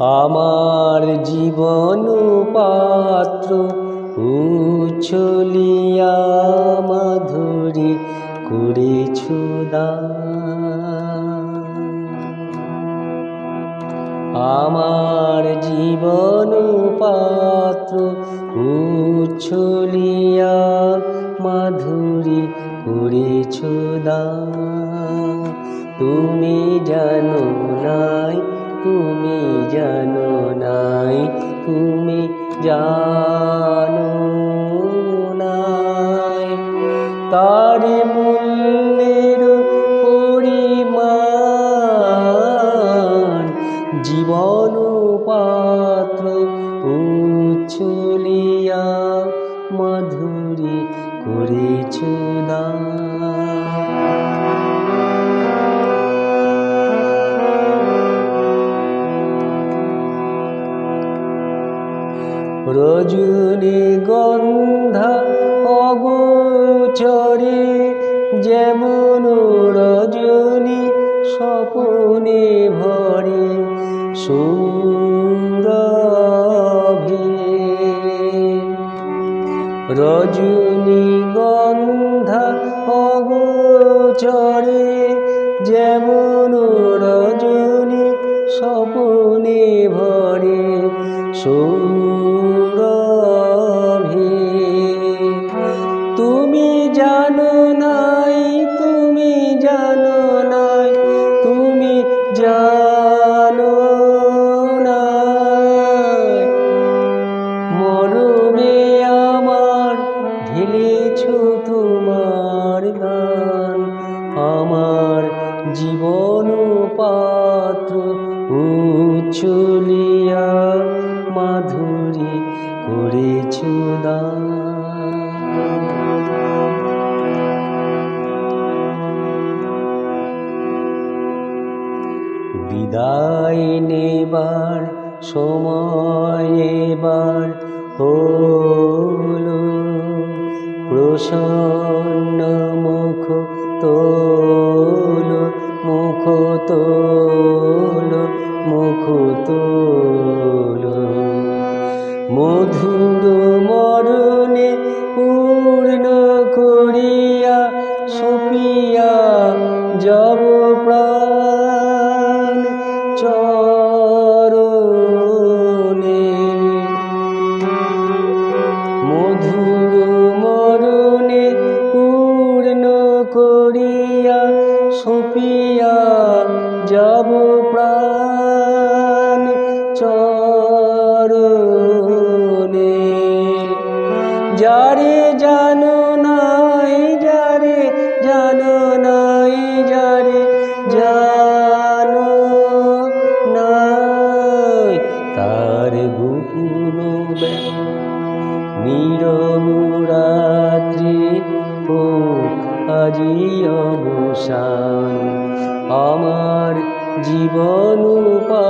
আমার জীবন পাত্র, উছলিয়া মাধুরী করেছু। আমার জীবন পাত্র, উছলিয়া মাধুরী করেছু। তুমি জানো নাই তুমি জানো নাই, তুমি জানো নাই তার মূল্যের পরিমাণ জীবন পাত্র উচ্ছলিয়া মাধুরী করেছু দান। রজনী গন্ধা অগোচরে, যেমন রজনী স্বপনে ভরে সুরভে রজনী গন্ধা অগোচরে, যেমন রজনী স্বপনে ভরে সৌরভে উচ্ছলিয়া মাধুরী করেছু দান বিদায় নেবার সময় এবার হলো প্রসন্ন তোল মধুর মরণে পূর্ণ আজি অবসান আমার জীবন পাত্র